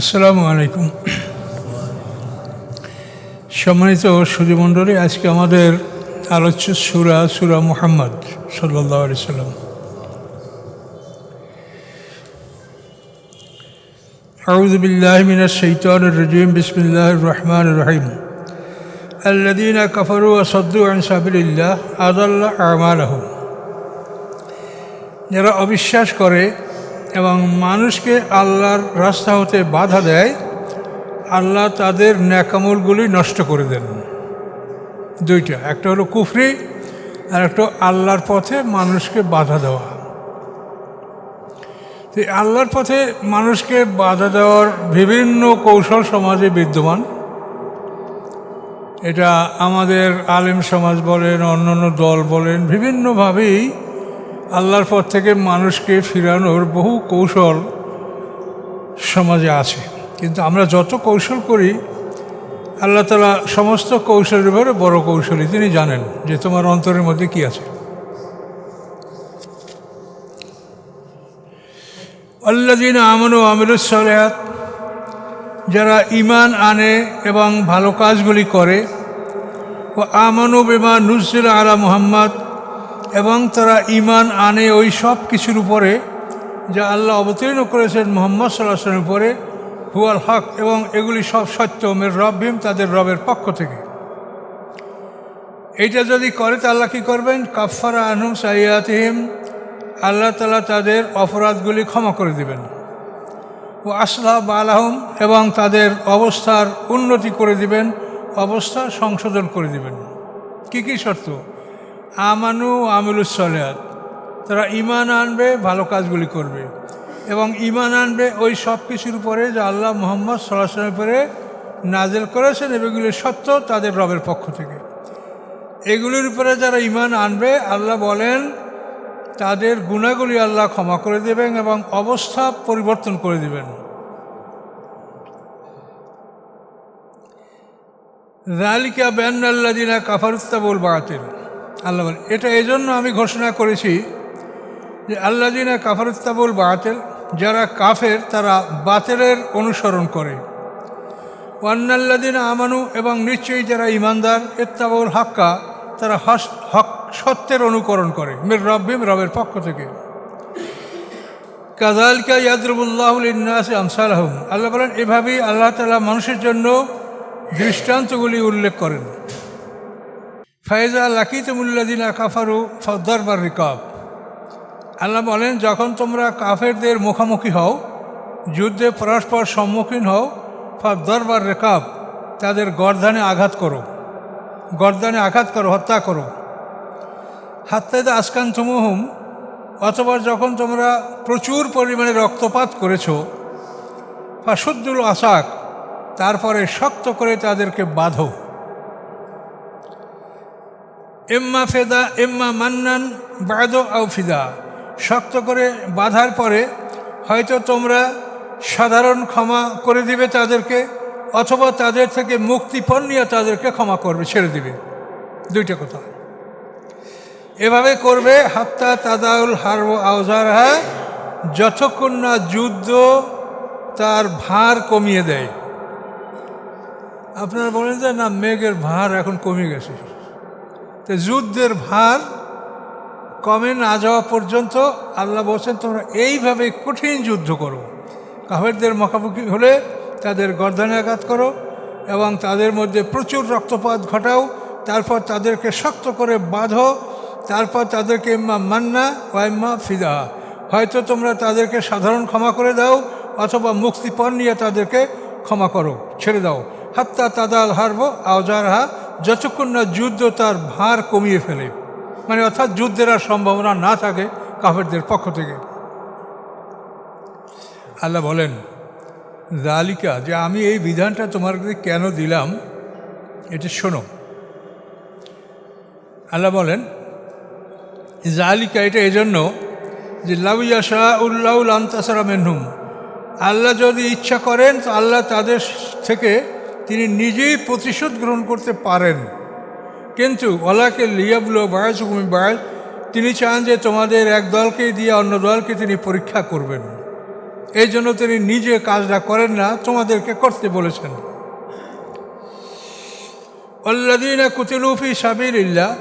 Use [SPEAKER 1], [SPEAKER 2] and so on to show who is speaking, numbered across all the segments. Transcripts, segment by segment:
[SPEAKER 1] আসসালামু আলাইকুম সম্মানিত সুজমণ্ডলী আজকে আমাদের আলোচ্য সুরা সুরা মুহাম্মদ সাল্লাহ আলি সাল্লাম أعوذ بالله من الشيطان الرجيم بسم الله الرحمن الرحيم الذين كفروا وصدوا عن سبيل الله أضل أعمالهم যারা অবিশ্বাস করে এবং মানুষকে আল্লাহর রাস্তা হতে বাধা দেয়, আল্লাহ তাদের ন্যাকামলগুলি নষ্ট করে দেন। দুইটা, একটা হলো কুফরি, আর একটা আল্লাহর পথে মানুষকে বাধা দেওয়া। তো আল্লাহর পথে মানুষকে বাধা দেওয়ার বিভিন্ন কৌশল সমাজে বিদ্যমান। এটা আমাদের আলেম সমাজ বলেন, অন্যান্য দল বলেন, বিভিন্নভাবেই আল্লাহর পর থেকে মানুষকে ফিরানোর বহু কৌশল সমাজে আছে। কিন্তু আমরা যত কৌশল করি, আল্লাহ তালা সমস্ত কৌশলের ব্যাপারে বড় কৌশলী তিনি জানেন যে তোমার অন্তরের মধ্যে কি আছে। আল্লাদিন আমন ও আমিরুসালাত যারা ইমান আনে এবং ভালো কাজগুলি করে ও আমানু বেমা নুজিল আলা মুহাম্মদ এবং তারা ইমান আনে ওই সব কিছুর উপরে, যা আল্লাহ অবতীর্ণ করেছেন মোহাম্মদ সাল্লাহামের উপরে, হুয়াল হক এবং এগুলি সব সত্য মের রবহিম তাদের রবের পক্ষ থেকে। এইটা যদি করে তা আল্লাহ কী করবেন? কাফারা আনুম সাইয়াতিহিম আল্লাহ তালা তাদের অপরাধগুলি ক্ষমা করে দেবেন। ও আসলাহ বালাহম, এবং তাদের অবস্থার উন্নতি করে দিবেন, অবস্থা সংশোধন করে দিবেন। কি কি শর্ত? আমানু আমিলুসলেহাত তারা ইমান আনবে, ভালো কাজগুলি করবে। এবং ইমান আনবে ওই সব কিছুর উপরে যা আল্লাহ মোহাম্মদ সাল্লাহামের উপরে নাজেল করেছেন, এগুলি সত্য তাদের রবের পক্ষ থেকে। এগুলির উপরে যারা ইমান আনবে, আল্লাহ বলেন, তাদের গুণাগুলি আল্লাহ ক্ষমা করে দেবেন এবং অবস্থা পরিবর্তন করে দেবেন। রালিকা ব্যান আল্লাদিনা কাফারুস্তাবুল বাতিল আল্লাহ বলেন এটা এই জন্য আমি ঘোষণা করেছি যে আল্লাদিনা কাফারুস্তাবুল বাতিল, যারা কাফের, তারা বাতেলের অনুসরণ করে। ওয়ান্নাল্লাদিনা আমানু এবং নিশ্চয়ই যারা ইমানদার এত্তাবুল হাক্কা, তারা হস, হক, সত্যের অনুকরণ করে, মের রব্বিম, রবের পক্ষ থেকে। কাজালকা ইয়াদরবুল্লাহুল ইন্নাসে আমসাল আহম আল্লাহ বলেন, এভাবেই আল্লাহ তালা মানুষের জন্য দৃষ্টান্তগুলি উল্লেখ করেন। ফায়জা লাকিতমুল্লাদিনা কাফারু ফদ্দরবার রিকাব। আল্লাহ বলেন, যখন তোমরা কাফেরদের মুখোমুখি হও, যুদ্ধে পরস্পর সম্মুখীন হও ফদ্দরবার রেকাব, তাদের গর্দানে আঘাত করো। গর্দানে আঘাত করো, হত্যা করো। হাত্তাইদা আসকান তুমুহুম অথবা যখন তোমরা প্রচুর পরিমাণে রক্তপাত করেছ ফাসুদ্দুল আসাক, তারপরে শক্ত করে তাদেরকে বাঁধো। এম্মা ফেদা এম্মা মান্নান, বাদ আউ ফিদা। শক্ত করে বাঁধার পরে হয়তো তোমরা সাধারণ ক্ষমা করে দিবে তাদেরকে, অথবা তাদের থেকে মুক্তিপণ নিয়ে তাদেরকে ক্ষমা করবে, ছেড়ে দিবে। দুইটা কথা। এভাবে করবে, হাত্তা তাদাউল হারব আউজারহা যতক্ষণ না যুদ্ধ তার ভার কমিয়ে দেয়। আপনারা বলেন যে, না, মেঘের ভার এখন কমে গেছে। তো যুদ্ধের ভার কমে না যাওয়া পর্যন্ত আল্লাহ বলছেন, তোমরা এইভাবে কঠিন যুদ্ধ করো। কাফেরদের মুখোমুখি হলে তাদের গর্দানে আঘাত করো এবং তাদের মধ্যে প্রচুর রক্তপাত ঘটাও। তারপর তাদেরকে শক্ত করে বাঁধো। তারপর তাদেরকে ইম্মা মান্না ওয়াইম্মা ফিদা। হয়তো তোমরা তাদেরকে সাধারণ ক্ষমা করে দাও অথবা মুক্তিপণ নিয়ে তাদেরকে ক্ষমা করো। ছেড়ে দাও। হাত্তা তাদাল হারবো হারব আওজারহা যতক্ষণ না যুদ্ধ তার ভার কমিয়ে ফেলে। মানে অর্থাৎ যুদ্ধের আর সম্ভাবনা না থাকে কাফেরদের পক্ষ থেকে। আল্লাহ বলেন জালিকা যে আমি এই বিধানটা তোমার কেন দিলাম, এটা শোনো। আল্লাহ বলেন জালিকা এটা এজন্য যে লাউয়া শাহ উল্লাউল আন্তাসারা মেনহুম। আল্লাহ যদি ইচ্ছা করেন, তো আল্লাহ তাদের থেকে নিজেই প্রতিশোধ গ্রহণ করতে পারেন। কিন্তু ওলাকে লিয়াবুলো বায়াজ হুকুমি বায়াজ, তিনি চান যে তোমাদের এক দলকে দিয়ে অন্য দলকে তিনি পরীক্ষা করবেন। এই জন্য তিনি নিজে কাজটা করেন না, তোমাদেরকে করতে বলেছেন। অল্লাদিনা কুতিলুফি সাবিরিল্লা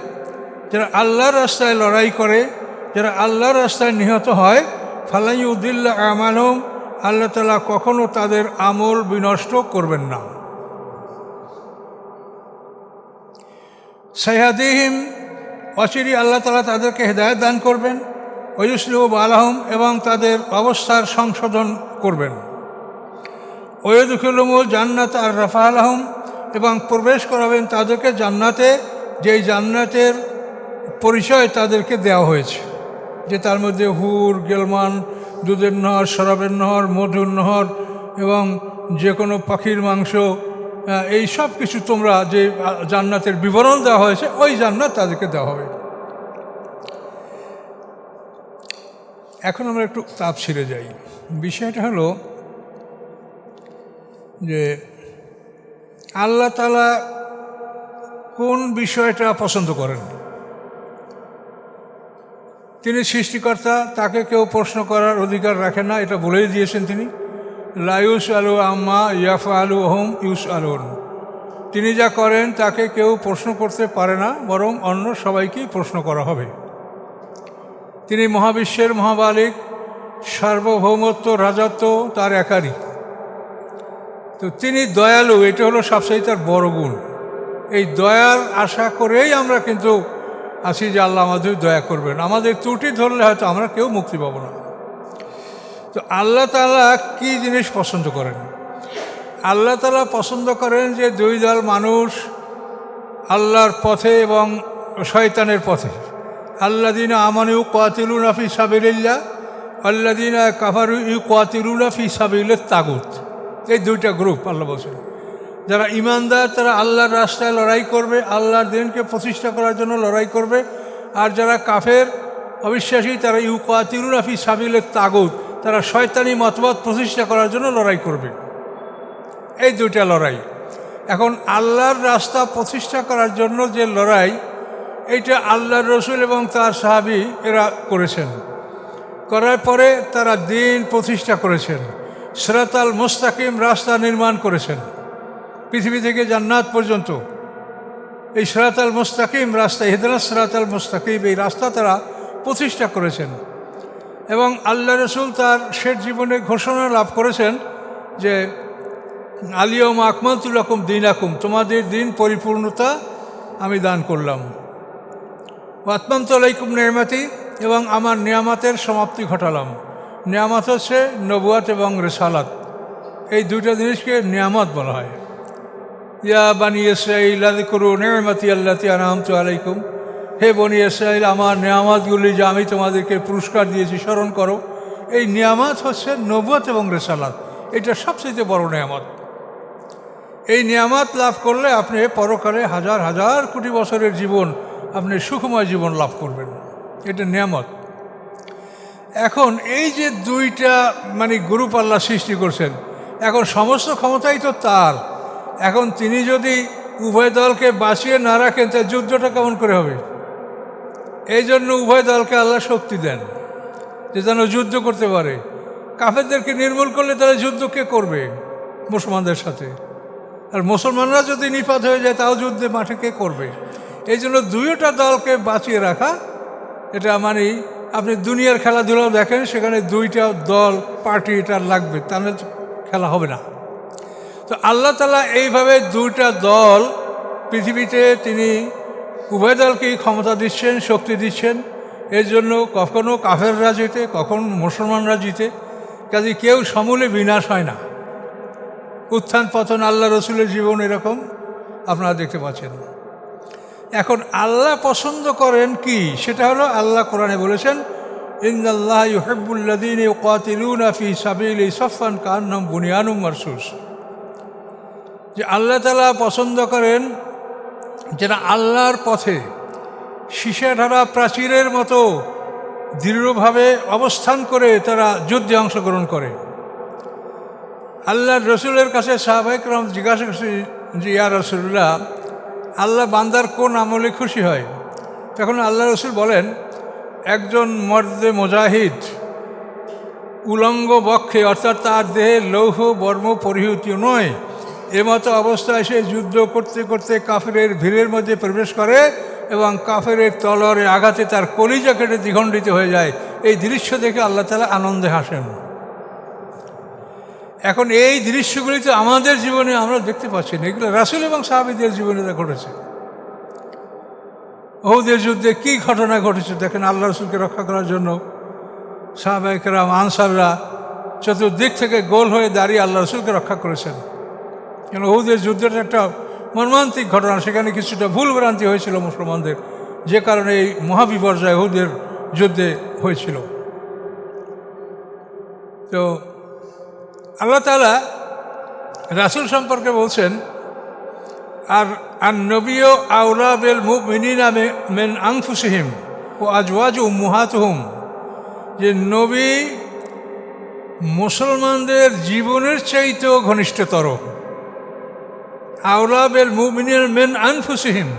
[SPEAKER 1] যারা আল্লাহর রাস্তায় লড়াই করে, যারা আল্লাহর রাস্তায় নিহত হয় ফালাই উদ্দিল্লা আমানম, আল্লাহ তালা কখনও তাদের আমল বিনষ্ট করবেন না। সাইহাদিহিম অচিরি আল্লাহ তালা তাদেরকে হেদায়ত দান করবেন ওয়ুসলিউ আলহম এবং তাদের অবস্থার সংশোধন করবেন। ওয়দুখুলমুল জান্নাত আর রাফা আলহম এবং প্রবেশ করাবেন তাদেরকে জান্নাতে, যেই জান্নাতের পরিচয় তাদেরকে দেওয়া হয়েছে। যে তার মধ্যে হুর, গেলমান, দুধের নহর, শরাবের নহর, মধুর নহর এবং যে কোনো পাখির মাংস এই সব কিছু তোমরা যে জান্নাতের বিবরণ দেওয়া হয়েছে, ওই জান্নাত তাদেরকে দেওয়া হবে। এখন আমরা একটু তাপ ছিঁড়ে যাই। বিষয়টা হলো যে, আল্লাহ তালা কোন বিষয়টা পছন্দ করেন? তিনি সৃষ্টিকর্তা, তাকে কেউ প্রশ্ন করার অধিকার রাখেন না, এটা বলেই দিয়েছেন তিনি। লায়ুস আলু আম্মা ইয়াফা আলু হোম ইউস আলুন তিনি যা করেন তাকে কেউ প্রশ্ন করতে পারে না, বরং অন্য সবাইকেই প্রশ্ন করা হবে। তিনি মহাবিশ্বের মহাবালিক সার্বভৌমত্ব রাজত্ব তার একারই। তো তিনি দয়ালু, এটা হলো সবচেয়ে তার বড় গুণ। এই দয়ার আশা করেই আমরা কিন্তু আছি যে আল্লাহ আমাদের দয়া করবেন। আমাদের ত্রুটি ধরলে হয়তো আমরা কেউ মুক্তি পাবো না। তো আল্লাহ তালা কী জিনিস পছন্দ করেন? আল্লাহ তালা পছন্দ করেন যে দুই দল মানুষ আল্লাহর পথে এবং শয়তানের পথে। আল্লাদিনা আমানু কাতিলুন আফি সাবিল্লা আল্লাদিনা কাফারু ইউ কাতিলুন আফি সাবিলের তাগুত। এই দুইটা গ্রুপ আল্লাহ বলছেন। যারা ইমানদার তারা আল্লাহর রাস্তায় লড়াই করবে, আল্লাহর দিনকে প্রতিষ্ঠা করার জন্য লড়াই করবে। আর যারা কাফের, অবিশ্বাসী, তারা ইউ কাতিলুন আফি সাবিলের তাগুত। তারা শয়তানি মতবাদ প্রতিষ্ঠা করার জন্য লড়াই করবে। এই দুইটা লড়াই। এখন আল্লাহর রাস্তা প্রতিষ্ঠা করার জন্য যে লড়াই, এইটা আল্লাহর রসুল এবং তার সাহাবি এরা করেছেন। করার পরে তারা দিন প্রতিষ্ঠা করেছেন। সেরাতাল মোস্তাকিম রাস্তা নির্মাণ করেছেন। পৃথিবী থেকে জান্নাত পর্যন্ত। এই সেরাতাল মোস্তাকিম রাস্তা হেদরা সেরাতাল মোস্তাকিম, এই রাস্তা তারা প্রতিষ্ঠা করেছেন। এবং আল্লাহ রসুল তার শেষ জীবনে ঘোষণা লাভ করেছেন যে, আলিয়ম আকমাতুল রকম দিন আকুম তোমাদের দিন পরিপূর্ণতা আমি দান করলাম। আত্মান্ত আলাইকুম নেয়ামাতি, এবং আমার নিয়ামাতের সমাপ্তি ঘটালাম। নিয়ামাত হচ্ছে নবুয়াত এবং রেসালাত। এই দুইটা জিনিসকে নিয়ামত বলা হয়। ইয়া বানি ইসরাইল আদি করু নেয়ামাতি আল্লাতি আনামতু আলাইকুম। হে বনি ইসরাইল, আমার নিয়ামতগুলি যে আমি তোমাদেরকে পুরস্কার দিয়েছি, স্মরণ করো। এই নিয়ামত হচ্ছে নবুয়াত এবং রেসালাত। এটা সবচেয়ে বড় নিয়ামত। এই নিয়ামত লাভ করলে আপনি পরকালে হাজার হাজার কোটি বছরের জীবন, আপনি সুখময় জীবন লাভ করবেন। এটা নিয়ামত। এখন এই যে দুইটা মানে গ্রুপ আল্লাহ সৃষ্টি করছেন, এখন সমস্ত ক্ষমতাই তো তার। এখন তিনি যদি উভয় দলকে বাঁচিয়ে না রাখেন তার যুদ্ধটা কেমন করে হবে? এই জন্য উভয় দলকে আল্লাহ শক্তি দেন যে যেন যুদ্ধ করতে পারে। কাফেরদেরকে নির্মূল করলে তারা যুদ্ধ কে করবে মুসলমানদের সাথে? আর মুসলমানরা যদি নিপাত হয়ে যায়, তাও যুদ্ধে মাঠে কে করবে? এই জন্য দুইটা দলকে বাঁচিয়ে রাখা, এটা মানে আপনি দুনিয়ার খেলাধুলাও দেখেন, সেখানে দুইটা দল, পার্টি এটা লাগবে তাহলে খেলা হবে না। তো আল্লাহ তালা এইভাবে দুইটা দল পৃথিবীতে তিনি উভয় দলকেই ক্ষমতা দিচ্ছেন, শক্তি দিচ্ছেন। এর জন্য কখনো কাফেররা জিতে, কখন মুসলমানরা জিতে। কাজে কেউ সমূলে বিনাশ হয় না। উত্থান পতন আল্লাহ রসুলের জীবন এরকম, আপনারা দেখতে পাচ্ছেন। এখন আল্লাহ পছন্দ করেন কি? সেটা হলো আল্লাহ কোরআনে বলেছেন ইন্দাল্লাহ ইউহেবুল্লাদিন কাতিলুন আফি সাবিল সফান কান্নম বুনিয়ানুম মারসুস। যে আল্লাহ তালা পছন্দ করেন যেটা আল্লাহর পথে সীসাঢারা প্রাচীরের মতো দৃঢ়ভাবে অবস্থান করে তারা যুদ্ধে অংশগ্রহণ করে। আল্লাহর রসুলের কাছে সাহাবাহিকরাম জিজ্ঞাসা করছি যে, ইয়া রসুল্লাহ আল্লাহ বান্দার কোন আমলে খুশি হয়? তখন আল্লাহ রসুল বলেন, একজন মর্দে মোজাহিদ উলঙ্গ বক্ষে, অর্থাৎ তার দেহে লৌহ, বর্ম, পরিহিত নয় এমতো অবস্থায় সে যুদ্ধ করতে করতে কাফেরের ভিড়ের মধ্যে প্রবেশ করে এবং কাফেরের তলরে আঘাতে তার কলিজা কেটে দ্বিখণ্ডিত হয়ে যায়। এই দৃশ্য দেখে আল্লাহ তালা আনন্দে হাসেন। এখন এই দৃশ্যগুলি তো আমাদের জীবনে আমরা দেখতে পাচ্ছি না। এগুলো রাসুল এবং সাহাবিদের জীবনে ঘটেছে। ওদের যুদ্ধে কি ঘটনা ঘটেছে দেখেন আল্লাহ রসুলকে রক্ষা করার জন্য। সাহাবাহিকরাম আনসাররা চতুর্দিক থেকে গোল হয়ে দাঁড়িয়ে আল্লাহ রসুলকে রক্ষা করেছেন। কেন ওদের যুদ্ধের একটা মর্মান্তিক ঘটনা, সেখানে কিছুটা ভুল ভ্রান্তি হয়েছিল মুসলমানদের। যে কারণে এই মহাবিপর্যয় ওদের যুদ্ধে হয়েছিল। তো আল্লাহ তালা রাসুল সম্পর্কে বলছেন, আর আর নবীও আউলা বেল মিনিনা মেন আংফুসিহিম ও আজওয়াজ ও মুহাতহুম যে নবী মুসলমানদের জীবনের চাইতেও ঘনিষ্ঠতর। আউলা বেল মুমিনের মেন আনফুসিহিম।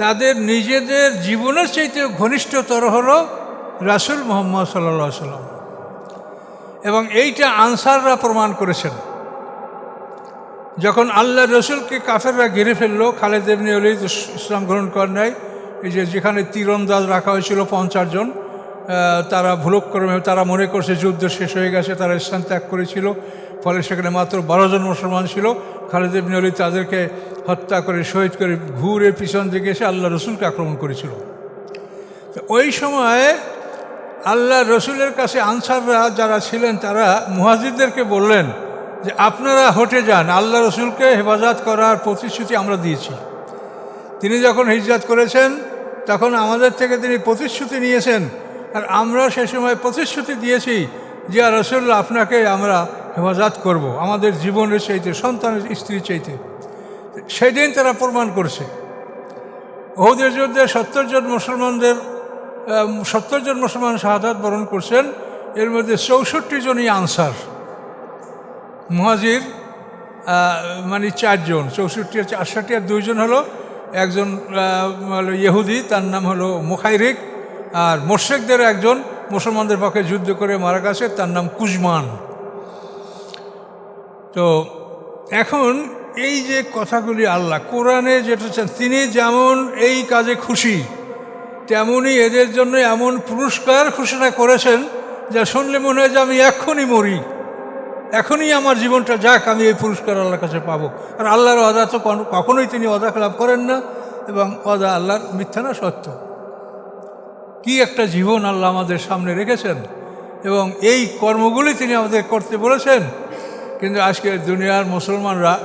[SPEAKER 1] তাদের নিজেদের জীবনের চাইতেও ঘনিষ্ঠতর হল রাসুল মোহাম্মদ সাল্লা সাল্লাম এবং এইটা আনসাররা প্রমাণ করেছেন। যখন আল্লাহ রসুলকে কাফেররা ঘিরে ফেলল, খালেদ এমনি অলি ইসলাম গ্রহণ করেন নাই, এই যে যেখানে তীরন্দাজ রাখা হয়েছিল পঞ্চাশ জন তারা ভুলক্রমে, তারা মনে করছে যুদ্ধ শেষ হয়ে গেছে, তারা স্থান ত্যাগ করেছিল, ফলে সেখানে মাত্র বারো জন মুসলমান ছিল। খালেদ ইবনে তাদেরকে হত্যা করে, শহীদ করে, ঘুরে পিছন দিকে এসে আল্লাহ রসুলকে আক্রমণ করেছিল। ওই সময়ে আল্লাহ রসুলের কাছে আনসাররা যারা ছিলেন, তারা মুহাজিদদেরকে বললেন যে, আপনারা হটে যান। আল্লাহ রসুলকে হেফাজত করার প্রতিশ্রুতি আমরা দিয়েছি। তিনি যখন হিজরত করেছেন, তখন আমাদের থেকে তিনি প্রতিশ্রুতি নিয়েছেন। আর আমরা সে সময় প্রতিশ্রুতি দিয়েছি যে রসুল্লাহ আপনাকে আমরা হেফাজত করব। আমাদের জীবনের চাইতে, সন্তানের স্ত্রীর চাইতে। সেই দিন তারা প্রমাণ করছে। ওহুদের যুদ্ধে সত্তর জন মুসলমানদের সত্তর জন মুসলমান শাহাদাত বরণ করছেন। এর মধ্যে চৌষট্টি জনই আনসার। মহাজির মানে চারজন চৌষট্টি আর আটষট্টি আর দুইজন হলো একজন হলো ইহুদি, তার নাম হলো মুখাইরিক। আর মোর্শেকদের একজন মুসলমানদের পক্ষে যুদ্ধ করে মারা গেছে, তার নাম কুজমান। তো এখন এই যে কথাগুলি আল্লাহ কোরআনে যেটা তিনি যেমন এই কাজে খুশি তেমনই এদের জন্য এমন পুরস্কার ঘোষণা করেছেন যা শুনলে মনে হয় যে আমি এখনই মরি, এখনই আমার জীবনটা যাক, আমি এই পুরস্কার আল্লাহর কাছে পাবো। আর আল্লাহর অদা তো কখনোই তিনি অদা খেলাপ করেন না এবং অদা আল্লাহর মিথ্যা না, সত্য। কি একটা জীবন আল্লাহ আমাদের সামনে রেখেছেন এবং এই কর্মগুলি তিনি আমাদের করতে বলেছেন। কিন্তু আজকে দুনিয়ার মুসলমানরা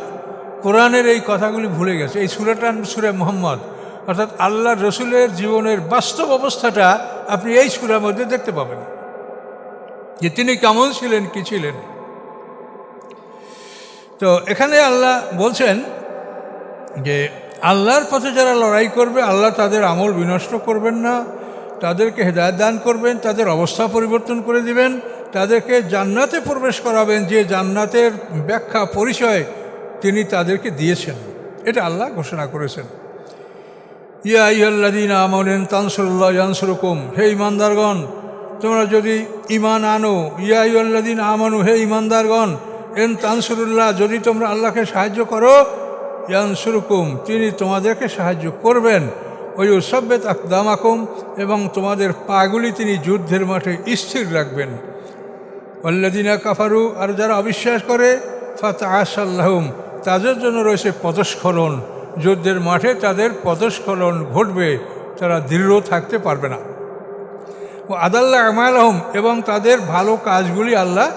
[SPEAKER 1] কোরআনের এই কথাগুলি ভুলে গেছে। এই সুরাটান সুরে মোহাম্মদ। অর্থাৎ আল্লাহ রসুলের জীবনের বাস্তব অবস্থাটা আপনি এই সুরার মধ্যে দেখতে পাবেন। যে তিনি কেমন ছিলেন, কি ছিলেন। তো এখানে আল্লাহ বলছেন যে, আল্লাহর পথে যারা লড়াই করবে, আল্লাহ তাদের আমল বিনষ্ট করবেন না। তাদেরকে হেদায়ত দান করবেন, তাদের অবস্থা পরিবর্তন করে দিবেন। তাদেরকে জান্নাতে প্রবেশ করাবেন, যে জান্নাতের ব্যাখ্যা, পরিচয় তিনি তাদেরকে দিয়েছেন। এটা আল্লাহ ঘোষণা করেছেন। ইয়া ইয়াল্লাদিন আমলেন তানসুল্লাহ ইয়ানসুরকুম। হে ইমানদারগণ তোমরা যদি ইমান আনো, ইয়া ইয়াল্লাদিন আমানু, হে ইমানদারগণ এন তানসুরুল্লাহ যদি তোমরা আল্লাহকে সাহায্য করো, ইয়ানসুরকুম, তিনি তোমাদেরকে সাহায্য করবেন। ওই সভ্যত আকদামাকুম, এবং তোমাদের পাগুলি তিনি যুদ্ধের মাঠে স্থির রাখবেন। অল্লাদিনা কাফারু, আর যারা অবিশ্বাস করে ফাত আসাল্লাহম তাদের জন্য রয়েছে পদস্খলন। যুদ্ধের মাঠে তাদের পদস্খলন ঘটবে, তারা দৃঢ় থাকতে পারবে না। ও আদাল্লাহ আমালহম, এবং তাদের ভালো কাজগুলি আল্লাহ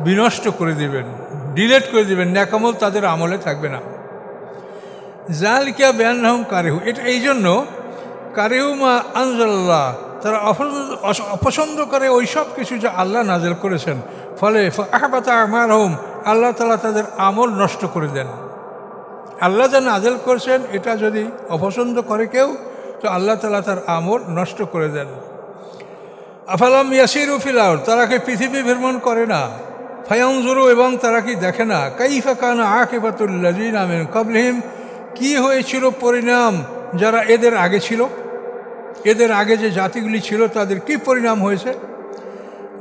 [SPEAKER 1] বিনষ্ট করে দিবেন, ডিলেট করে দিবেন, ন্যাকামল তাদের আমলে থাকবে না। জালিকা বেয়ান্নাহম কারেহু, এটা এই জন্য কারেহু মা আনজাল্লাহ তারা অপছন্দ করে ওই সব কিছু যা আল্লাহ নাজেল করেছেন। ফলে আহবাতা আমার হোম আল্লাহ তালা তাদের আমল নষ্ট করে দেন। আল্লাহ যা নাজেল করেছেন, এটা যদি অপছন্দ করে কেউ, তো আল্লাহ তালা তার আমল নষ্ট করে দেন। আফালাম ইয়াসির উফিলাউর তারা কি পৃথিবী ভ্রমণ করে না? ফায়ানজুরু, এবং তারা কি দেখে না? কাইফা কানা আকেবাতুল্লাজিন আমিন কবলিহিম কি হয়েছিল পরিণাম যারা এদের আগে ছিল? এদের আগে যে জাতিগুলি ছিল, তাদের কি পরিণাম হয়েছে?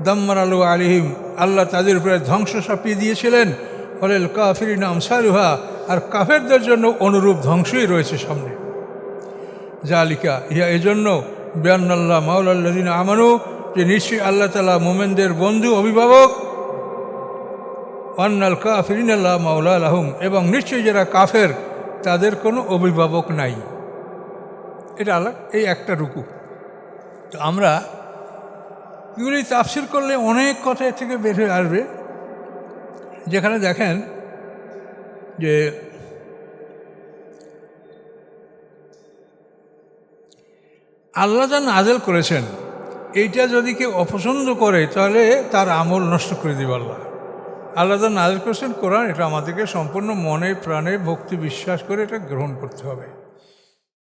[SPEAKER 1] দাম্মার আলু আলিহিম, আল্লাহ তাদের উপরে ধ্বংস সাপিয়ে দিয়েছিলেন। হলেল নাম আমসালুহা, আর কাফেরদের জন্য অনুরূপ ধ্বংসই রয়েছে সামনে। জালিকা ইহা এজন্য বিয়ান্নাল্লাহ মাউলাল্লাদিন আমানু, যে নিশ্চয়ই আল্লাহ তালা মোমেনদের বন্ধু, অভিভাবক। অন্নাল কাফিরিন আল্লাহ মাউলা আলহম এবং নিশ্চয়ই যারা কাফের, তাদের কোনো অভিভাবক নাই। এটা আল্লাহ এই একটা রুকু। তো আমরা এগুলি তাফসির করলে অনেক কথা থেকে বের হয়ে আসবে। যেখানে দেখেন যে আল্লাহ যা নাজেল করেছেন, এইটা যদি কেউ অপছন্দ করে, তাহলে তার আমল নষ্ট করে দেবে আল্লাহ। আল্লাহ যা নাজেল করেছেন কোরআন, এটা আমাদেরকে সম্পূর্ণ মনে, প্রাণে, ভক্তি, বিশ্বাস করে এটা গ্রহণ করতে হবে।